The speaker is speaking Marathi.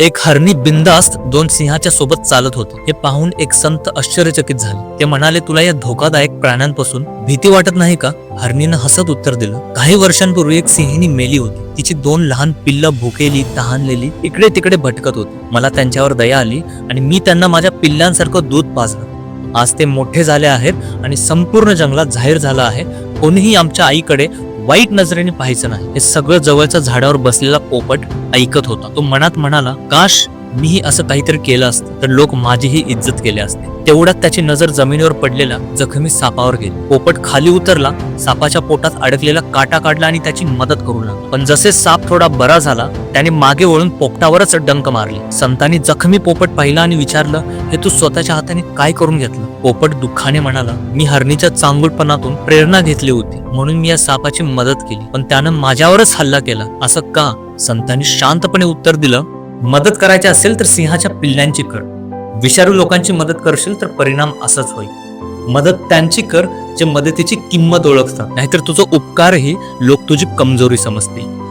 एक हरणी बिंदास्त दोन सिंहाच्या सोबत चालत होते. हे पाहून एक संत आश्चर्यचकित झाले. ते म्हणाले तुला या धोकादायक प्राण्यांपासून भीती वाटत नाही का? हरणीनं हसत उत्तर दिलं काही वर्षांपूर्वी एक सिंहिणी मेली होती. तिची दोन लहान पिल्ल भुकेली तहानलेली इकडे तिकडे भटकत होती. मला त्यांच्यावर दया आली आणि मी त्यांना माझ्या पिल्लांसारखं दूध पाजलं. आज ते मोठे झाले आहेत आणि संपूर्ण जंगलात जाहीर झालं आहे. कोणीही आमच्या आईकडे वाईट नजरेने पाहायचं नाही. हे सगळं जवळच्या झाडावर बसलेला पोपट ऐकत होता. तो मनात म्हणाला काश मीही असं काहीतरी केलं असतं तर लोक माझीही इज्जत केले असते. तेवढ्यात त्याची नजर जमिनीवर पडलेल्या जखमी सापावर गेली. पोपट खाली उतरला सापाच्या पोटात अडकलेला काटा काढला आणि त्याची मदत करू लागला. पण जसे साप थोडा बरा झाला त्याने मागे वळून पोपटावरच डंक मारले. संतांनी जखमी पोपट पाहिला आणि विचारलं हे तू स्वतःच्या हाताने काय करून घेतलं? पोपट दुःखाने म्हणाला मी हरणीच्या चांगुलपणातून प्रेरणा घेतली होती. म्हणून मी या सापाची मदत केली. पण त्यानं माझ्यावरच हल्ला केला. असं का? संतांनी शांतपणे उत्तर दिलं मदत करायची असेल तर सिंहाच्या पिल्ल्यांची कर. विषारू लोकांची मदत करशील तर परिणाम असाच होईल. मदत त्यांची कर जे मदतीची किंमत ओळखतात. नाहीतर तुझं उपकारही लोक तुझी कमजोरी समजतील.